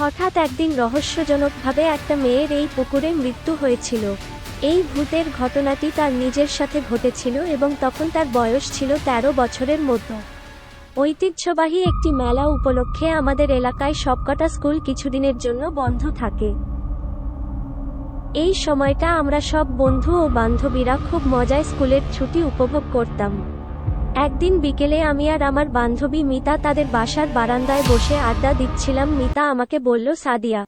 হঠাৎ একদিন রহস্যজনকভাবে একটা মেয়ের এই পুকুরে মৃত্যু হয়েছিল। এই ভূতের ঘটনাটি তার নিজের সাথে ঘটেছিল এবং তখন তার বয়স ছিল ১৩ বছরের মতো। ঐতিহ্যবাহী একটি মেলা উপলক্ষে আমাদের এলাকায় সবকটা স্কুল কিছুদিনের জন্য বন্ধ থাকে। এই সময়টা আমরা সব বন্ধু ও বান্ধবীরা খুব মজায় স্কুলের ছুটি উপভোগ করতাম। একদিন বিকেলে আমি আর আমার বান্ধবী মিতা তাদের বাসার বারান্দায় বসে আড্ডা দিচ্ছিলাম। মিতা আমাকে বলল, সাদিয়া,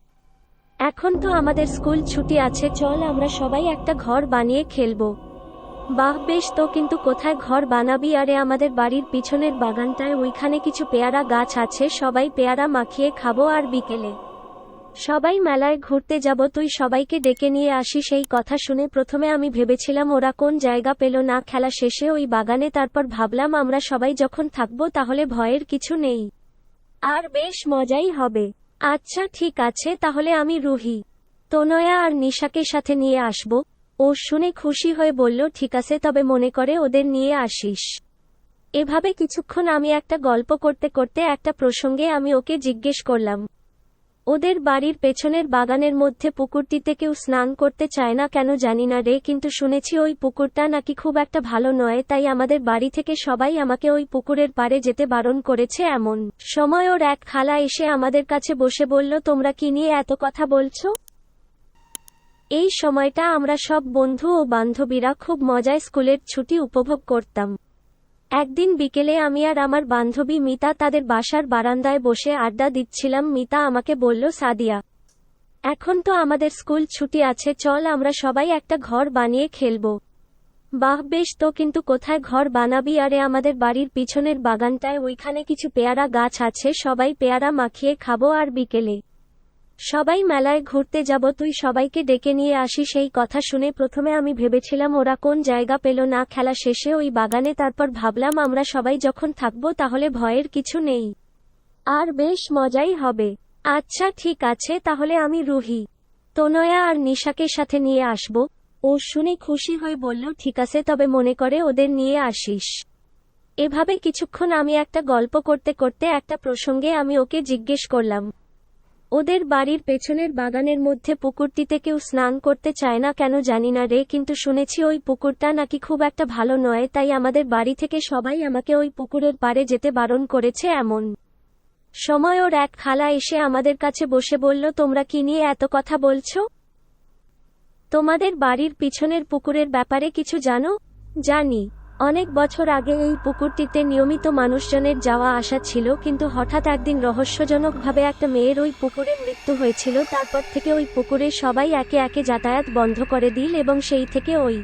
এখন তো আমাদের স্কুল ছুটি আছে, চল আমরা সবাই একটা ঘর বানিয়ে খেলব। বাহ, বেশ তো, কিন্তু কোথায় ঘর বানাবি? আরে, আমাদের বাড়ির পিছনের বাগানটায় ওইখানে কিছু পেয়ারা গাছ আছে, সবাই পেয়ারা মাখিয়ে খাব আর বিকেলে। সবাই মেলায় ঘুরতে যাব, তুই সবাইকে ডেকে নিয়ে আসি সেই কথা শুনে প্রথমে আমি ভেবেছিলাম ওরা কোন জায়গা পেল না, খেলা শেষে ওই বাগানে, তারপর ভাবলাম আমরা সবাই যখন থাকব তাহলে ভয়ের কিছু নেই। আর বেশ মজাই হবে। আচ্ছা ঠিক আছে, তাহলে আমি রুহি। তনয়া আর নিশাকে সাথে নিয়ে আসব। ও শুনে খুশি হয়ে বলল, ঠিক আছে, তবে মনে করে ওদের নিয়ে আসিস। এভাবে কিছুক্ষণ আমি একটা গল্প করতে করতে একটা প্রসঙ্গে আমি ওকে জিজ্ঞেস করলাম ওদের বাড়ির পেছনের বাগানের মধ্যে পুকুরটিতে কেউ স্নান করতে চায় না, কেন জানি না রে, কিন্তু শুনেছি ওই পুকুরটা নাকি খুব একটা ভালো নয়, তাই আমাদের বাড়ি থেকে সবাই আমাকে ওই পুকুরের পাড়ে যেতে বারণ করেছে এমন। সময় ওর এক খালা এসে আমাদের কাছে বসে বলল, তোমরা কি নিয়ে এত কথা বলছো? এই সময়টা আমরা সব বন্ধু ও বান্ধবীরা খুব মজায় স্কুলের ছুটি উপভোগ করতাম। একদিন বিকেলে আমি আর আমার বান্ধবী মিতা তাদের বাসার বারান্দায় বসে আড্ডা দিচ্ছিলাম। মিতা আমাকে বলল, সাদিয়া, এখন তো আমাদের স্কুল ছুটি আছে, চল আমরা সবাই একটা ঘর বানিয়ে খেলব। বাহ, বেশ তো, কিন্তু কোথায় ঘর বানাবি? আরে, আমাদের বাড়ির পিছনের বাগানটায় ওইখানে কিছু পেয়ারা গাছ আছে, সবাই পেয়ারা মাখিয়ে খাব আর বিকেলে। সবাই মেলায় ঘুরতে যাব, তুই সবাইকে ডেকে নিয়ে আসি, সেই কথা শুনে প্রথমে আমি ভেবেছিলাম ওরা কোন জায়গা পেল না, খেলা শেষে ওই বাগানে, তারপর ভাবলাম আমরা সবাই যখন থাকব তাহলে ভয়ের কিছু নেই। আর বেশ মজাই হবে। আচ্ছা ঠিক আছে, তাহলে আমি রুহি। তনয়া আর নিশাকে সাথে নিয়ে আসব। ও শুনে খুশি হয়ে বলল, ঠিক আছে, তবে মনে করে ওদের নিয়ে আসিস। এভাবে কিছুক্ষণ আমি একটা গল্প করতে করতে একটা প্রসঙ্গে আমি ওকে জিজ্ঞেস করলাম। ওদের বাড়ির পেছনের বাগানের মধ্যে পুকুরটিতে কেউ স্নান করতে চায় না কেন জানি না রে, কিন্তু শুনেছি ওই পুকুরটা নাকি খুব একটা ভালো নয়, তাই আমাদের বাড়ি থেকে সবাই আমাকে ওই পুকুরের পাড়ে যেতে বারণ করেছে এমন। সময় ওর এক খালা এসে আমাদের কাছে বসে বলল, তোমরা কি নিয়ে এত কথা বলছো? তোমাদের বাড়ির পিছনের পুকুরের ব্যাপারে কিছু জানো? জানি। অনেক বছর আগে এই পুকুরটিতে নিয়মিত মানুষজনের যাওয়া আসা ছিল, কিন্তু হঠাৎ একদিন রহস্যজনকভাবে একটা মেয়ের ওই পুকুরে মৃত্যু হয়েছিল। তারপর থেকে ওই পুকুরে সবাই একে একে যাতায়াত বন্ধ করে দিল এবং সেই থেকে ওই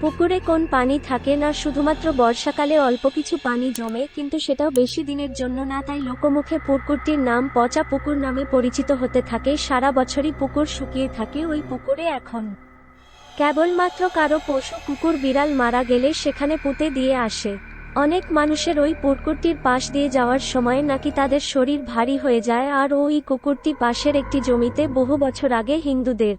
পুকুরে কোন পানি থাকে না, শুধুমাত্র বর্ষাকালে অল্প কিছু পানি জমে, কিন্তু সেটাও বেশি দিনের জন্য না, তাই লোকমুখে পুকুরটির নাম পচা পুকুর নামে পরিচিত হতে থাকে। সারা বছরই পুকুর শুকিয়ে থাকে। ওই পুকুরে এখন কেবলমাত্র কারও পশু কুকুর বিড়াল মারা গেলে সেখানে পুঁতে দিয়ে আসে। অনেক মানুষের ওই পুকুরটির পাশ দিয়ে যাওয়ার সময় নাকি তাদের শরীর ভারী হয়ে যায় আর ওই কুকুরটি পাশের একটি জমিতে বহু বছর আগে হিন্দুদের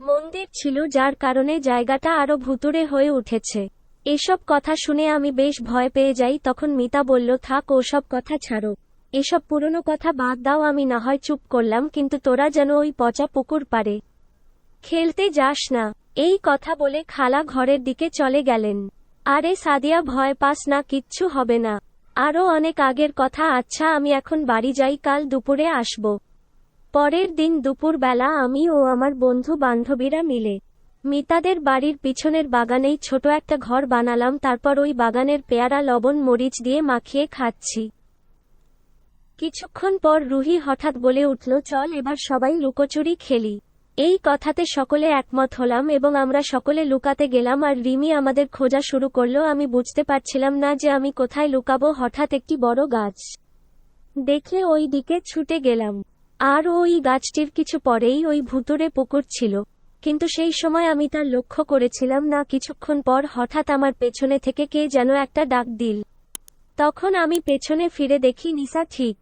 মন্দির ছিল যার কারণে জায়গাটা আরও ভুতুরে হয়ে উঠেছে। এসব কথা শুনে আমি বেশ ভয় পেয়ে যাই, তখন মিতা বলল, থাক, ওসব কথা ছাড়ো। এসব পুরনো কথা বাদ দাও, আমি না হয় চুপ করলাম, কিন্তু তোরা যেন ওই পচা পুকুর পারে খেলতে যাস না। এই কথা বলে খালা ঘরের দিকে চলে গেলেন। আরে সাদিয়া ভয় পাস না, কিচ্ছু হবে না। আরও অনেক আগের কথা আচ্ছা আমি এখন বাড়ি যাই, কাল দুপুরে আসব। পরের দিন দুপুরবেলা আমি ও আমার বন্ধু বান্ধবীরা মিলে মিতাদের বাড়ির পিছনের বাগানেই ছোট একটা ঘর বানালাম, তারপর ওই বাগানের পেয়ারা, লবণ, মরিচ দিয়ে মাখিয়ে খাচ্ছি। কিছুক্ষণ পর রুহি হঠাৎ বলে উঠল, চল এবার সবাই লুকোচুরি খেলি। এই কথাতে সকলে একমত হলাম এবং আমরা সকলে লুকাতে গেলাম আর রিমি আমাদের খোঁজা শুরু করল। আমি বুঝতে পারছিলাম না যে আমি কোথায় লুকাবো। হঠাৎ একটি বড় গাছ দেখে ওই দিকে ছুটে গেলাম। আর ওই গাছটির কিছু পরেই ওই ভুতুরে পুকুর ছিল। কিন্তু সেই সময় আমি তার লক্ষ্য করেছিলাম না। কিছুক্ষণ পর হঠাৎ আমার পেছনে থেকে কে যেন একটা ডাক দিল। তখন আমি পেছনে ফিরে দেখি নিসা ঠিক।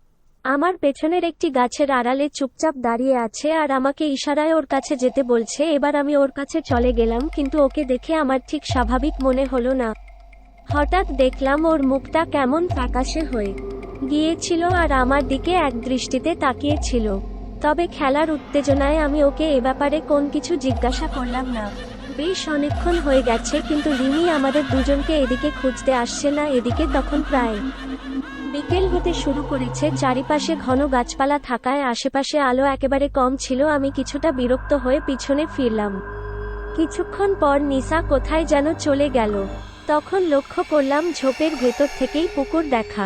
আমার পেছনের একটি গাছের আড়ালে চুপচাপ দাঁড়িয়ে আছে আর আমাকে ইশারায় ওর কাছে যেতে বলছে, এবার আমি ওর কাছে চলে গেলাম, কিন্তু ওকে দেখে আমার ঠিক স্বাভাবিক মনে হলো না। হঠাৎ দেখলাম ওর মুখটা কেমন ফ্যাকাশে হয়ে গিয়েছিল আর আমার দিকে এক দৃষ্টিতে তাকিয়েছিল। তবে খেলার উত্তেজনায় আমি ওকে এ ব্যাপারে কোন কিছু জিজ্ঞাসা করলাম না। বেশ অনেকক্ষণ হয়ে গেছে, কিন্তু রিমি আমাদের দুজনকে এদিকে খুঁজতে আসছে না, এদিকে তখন প্রায় বিকেল হতে শুরু করেছে, চারিপাশে ঘন গাছপালা থাকায় আশেপাশে আলো একেবারে কম ছিল, আমি কিছুটা বিরক্ত হয়ে পিছনে ফিরলাম। কিছুক্ষণ পর নিসা কোথায় যেন চলে গেল। তখন লক্ষ্য করলাম ঝোপের ভেতর থেকেই পুকুর দেখা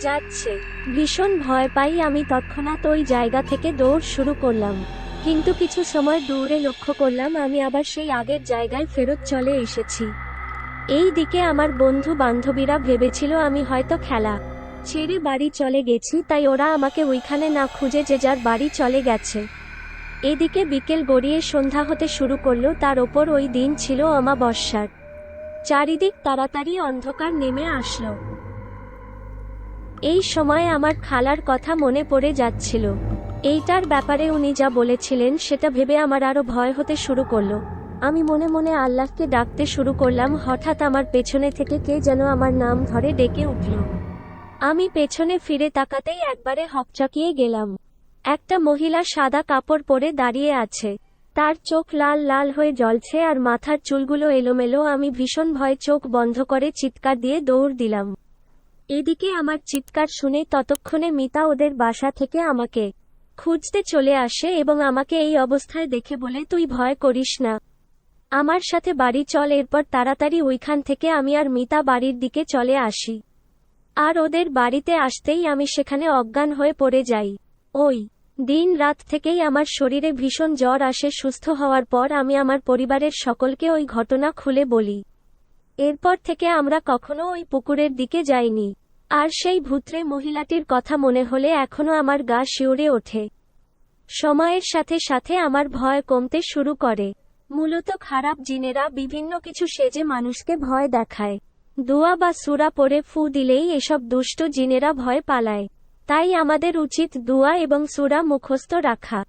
যাচ্ছে। ভীষণ ভয় পাই, আমি তৎক্ষণাৎ ওই জায়গা থেকে দৌড় শুরু করলাম। কিন্তু কিছু সময় দূরে লক্ষ্য করলাম, আমি আবার সেই আগের জায়গায় ফেরত চলে এসেছি। এই দিকে আমার বন্ধু বান্ধবীরা ভেবেছিল আমি হয়তো খেলা ছেড়ে বাড়ি চলে গেছি, তাই ওরা আমাকে ওইখানে না খুঁজে যে যার বাড়ি চলে গেছে। এদিকে বিকেল গড়িয়ে সন্ধ্যা হতে শুরু করল, তার ওপর ওই দিন ছিল অমাবস্যার। চারিদিক তাড়াতাড়ি অন্ধকার নেমে আসলো। এই সময় আমার খালার কথা মনে পড়ে যাচ্ছিল। এইটার ব্যাপারে উনি যা বলেছিলেন, সেটা ভেবে আমার আরও ভয় হতে শুরু করল। আমি মনে মনে আল্লাহকে ডাকতে শুরু করলাম, হঠাৎ আমার পেছনে থেকে কে যেন আমার নাম ধরে ডেকে উঠল। আমি পেছনে ফিরে তাকাতেই একবারে হকচকিয়ে গেলাম। একটা মহিলা সাদা কাপড় পরে দাঁড়িয়ে আছে। তার চোখ লাল লাল হয়ে জ্বলছে আর মাথার চুলগুলো এলোমেলো। আমি ভীষণ ভয়ে চোখ বন্ধ করে চিৎকার দিয়ে দৌড় দিলাম। এদিকে আমার চিৎকার শুনে ততক্ষণে মিতা ওদের বাসা থেকে আমাকে খুঁজতে চলে আসে এবং আমাকে এই অবস্থায় দেখে বলে, তুই ভয় করিস না। আমার সাথে বাড়ি চল, এরপর তাড়াতাড়ি ওইখান থেকে আমি আর মিতা বাড়ির দিকে চলে আসি। আর ওদের বাড়িতে আসতেই আমি সেখানে অজ্ঞান হয়ে পড়ে যাই। ওই দিন রাত থেকেই আমার শরীরে ভীষণ জ্বর আসে, সুস্থ হওয়ার পর আমি আমার পরিবারের সকলকে ওই ঘটনা খুলে বলি। এরপর থেকে আমরা কখনো ওই পুকুরের দিকে যাইনি। আর সেই ভূত্রে মহিলাটির কথা মনে হলে এখনও আমার গা শিউরে ওঠে। সময়ের সাথে সাথে আমার ভয় কমতে শুরু করে। মূলত খারাপ জিনেরা বিভিন্ন কিছু সেজে মানুষকে ভয় দেখায়। দোয়া বা সুরা পরে ফু দিলেই এসব দুষ্ট জিনেরা ভয় পালায়। তাই আমাদের উচিত দোয়া এবং সুরা মুখস্থ রাখা।